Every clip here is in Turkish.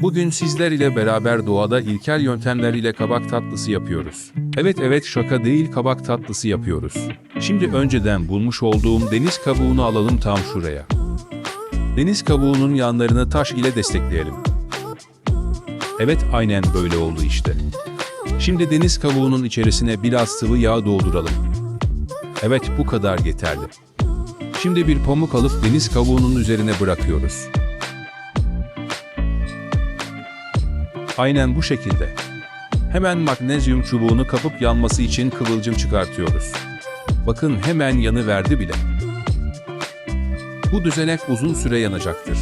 Bugün sizler ile beraber doğada ilkel yöntemler ile kabak tatlısı yapıyoruz. Evet evet şaka değil kabak tatlısı yapıyoruz. Şimdi önceden bulmuş olduğum deniz kabuğunu alalım tam şuraya. Deniz kabuğunun yanlarını taş ile destekleyelim. Evet aynen böyle oldu işte. Şimdi deniz kabuğunun içerisine biraz sıvı yağ dolduralım. Evet bu kadar yeterli. Şimdi bir pamuk alıp deniz kabuğunun üzerine bırakıyoruz. Aynen bu şekilde. Hemen magnezyum çubuğunu kapıp yanması için kıvılcım çıkartıyoruz. Bakın hemen yanı verdi bile. Bu düzenek uzun süre yanacaktır.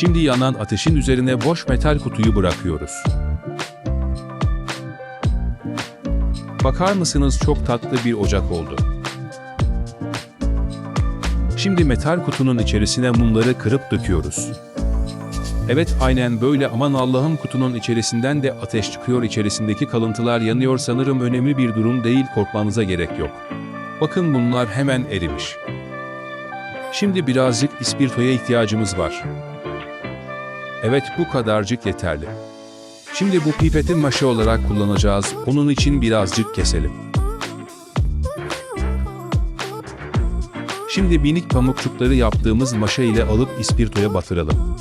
Şimdi yanan ateşin üzerine boş metal kutuyu bırakıyoruz. Bakar mısınız çok tatlı bir ocak oldu. Şimdi metal kutunun içerisine mumları kırıp döküyoruz. Evet aynen böyle aman Allah'ım kutunun içerisinden de ateş çıkıyor içerisindeki kalıntılar yanıyor sanırım önemli bir durum değil korkmanıza gerek yok. Bakın bunlar hemen erimiş. Şimdi birazcık ispirtoya ihtiyacımız var. Evet bu kadarcık yeterli. Şimdi bu pipeti maşa olarak kullanacağız. Onun için birazcık keselim. Şimdi minik pamukçukları yaptığımız maşa ile alıp ispirtoya batıralım.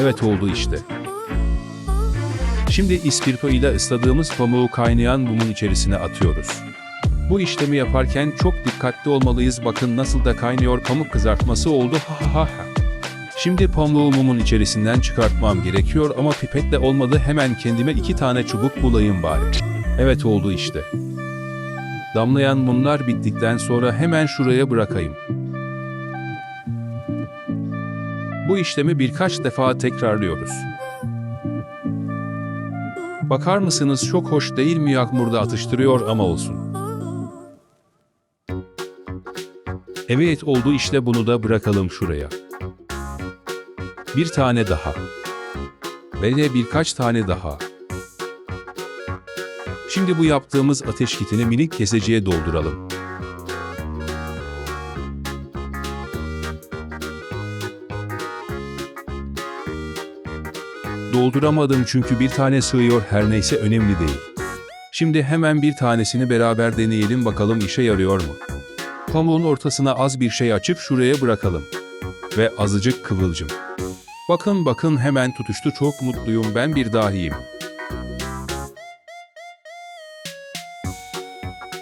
Evet oldu işte. Şimdi ispirto ile ısladığımız pamuğu kaynayan mumun içerisine atıyoruz. Bu işlemi yaparken çok dikkatli olmalıyız. Bakın nasıl da kaynıyor pamuk kızartması oldu. Ha ha ha. Şimdi pamuğu mumun içerisinden çıkartmam gerekiyor ama pipetle olmadı. Hemen kendime iki tane çubuk bulayım bari. Evet oldu işte. Damlayan mumlar bittikten sonra hemen şuraya bırakayım. Bu işlemi birkaç defa tekrarlıyoruz. Bakar mısınız çok hoş değil mi yağmurda atıştırıyor ama olsun. Evet oldu işte bunu da bırakalım şuraya. Bir tane daha. Ve de birkaç tane daha. Şimdi bu yaptığımız ateş kitini minik keseciye dolduralım. Dolduramadım çünkü bir tane sığıyor her neyse önemli değil. Şimdi hemen bir tanesini beraber deneyelim bakalım işe yarıyor mu? Pamuğun ortasına az bir şey açıp şuraya bırakalım. Ve azıcık kıvılcım. Bakın bakın hemen tutuştu çok mutluyum ben bir dahiyim.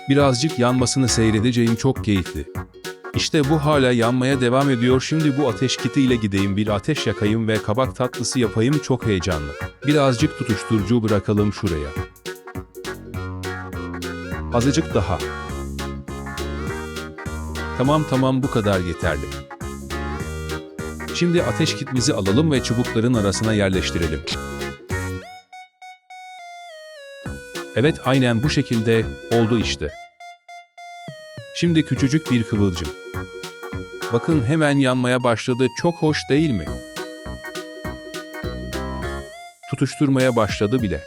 Birazcık yanmasını seyredeceğim çok keyifli. İşte bu hala yanmaya devam ediyor. Şimdi bu ateş kiti ile gideyim bir ateş yakayım ve kabak tatlısı yapayım çok heyecanlı. Birazcık tutuşturucu bırakalım şuraya. Azıcık daha. Tamam tamam bu kadar yeterli. Şimdi ateş kitimizi alalım ve çubukların arasına yerleştirelim. Evet aynen bu şekilde oldu işte. Şimdi küçücük bir kıvılcım. Bakın hemen yanmaya başladı çok hoş değil mi? Tutuşturmaya başladı bile.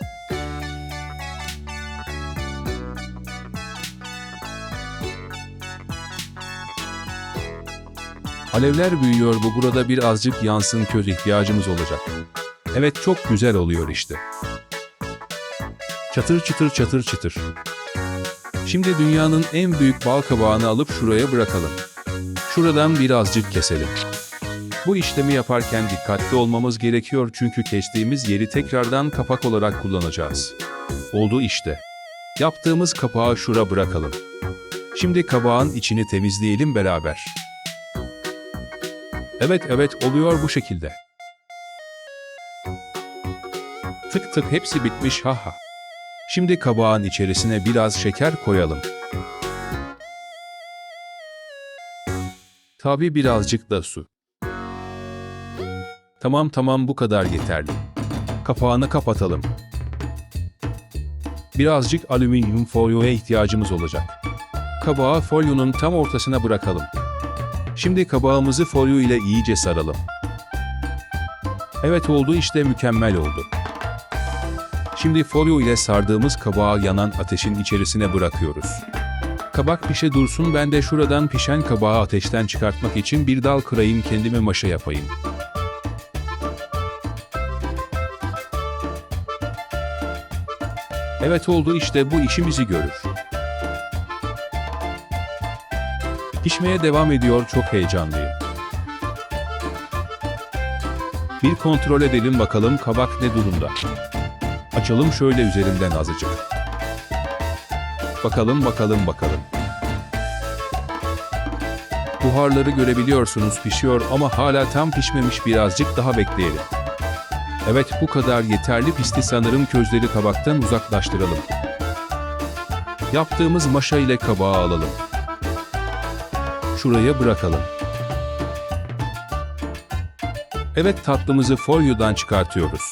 Alevler büyüyor bu burada birazcık yansın köz ihtiyacımız olacak. Evet çok güzel oluyor işte. Çatır çıtır çatır çıtır. Şimdi dünyanın en büyük bal kabağını alıp şuraya bırakalım. Şuradan birazcık keselim. Bu işlemi yaparken dikkatli olmamız gerekiyor çünkü kestiğimiz yeri tekrardan kapak olarak kullanacağız. Oldu işte. Yaptığımız kapağı şura bırakalım. Şimdi kabağın içini temizleyelim beraber. Evet evet oluyor bu şekilde. Tık tık hepsi bitmiş haha. Şimdi kabağın içerisine biraz şeker koyalım. Tabi birazcık da su. Tamam tamam bu kadar yeterli. Kapağını kapatalım. Birazcık alüminyum folyoya ihtiyacımız olacak. Kabağı folyonun tam ortasına bırakalım. Şimdi kabağımızı folyo ile iyice saralım. Evet oldu işte mükemmel oldu. Şimdi folyo ile sardığımız kabağı yanan ateşin içerisine bırakıyoruz. Kabak pişe dursun ben de şuradan pişen kabağı ateşten çıkartmak için bir dal kırayım kendime maşa yapayım. Evet oldu işte bu işimizi görür. Pişmeye devam ediyor çok heyecanlıyım. Bir kontrol edelim bakalım kabak ne durumda. Açalım şöyle üzerinden azıcık. Bakalım bakalım bakalım. Buharları görebiliyorsunuz pişiyor ama hala tam pişmemiş birazcık daha bekleyelim. Evet bu kadar yeterli pisti sanırım közleri kabaktan uzaklaştıralım. Yaptığımız maşa ile kabağı alalım. Şuraya bırakalım. Evet tatlımızı folyodan çıkartıyoruz.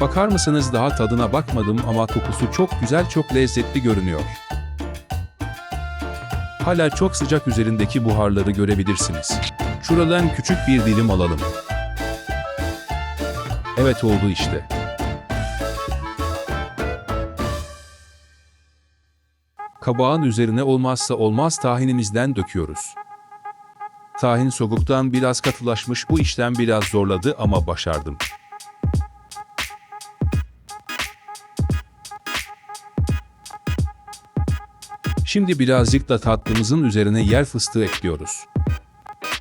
Bakar mısınız daha tadına bakmadım ama kokusu çok güzel çok lezzetli görünüyor. Hala çok sıcak üzerindeki buharları görebilirsiniz. Şuradan küçük bir dilim alalım. Evet oldu işte. Kabağın üzerine olmazsa olmaz tahinimizden döküyoruz. Tahin soğuktan biraz katılaşmış bu işlem biraz zorladı ama başardım. Şimdi birazcık da tatlımızın üzerine yer fıstığı ekliyoruz.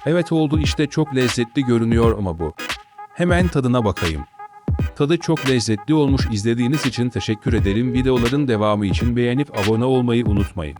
Evet oldu işte çok lezzetli görünüyor ama bu. Hemen tadına bakayım. Tadı çok lezzetli olmuş izlediğiniz için teşekkür ederim. Videoların devamı için beğenip abone olmayı unutmayın.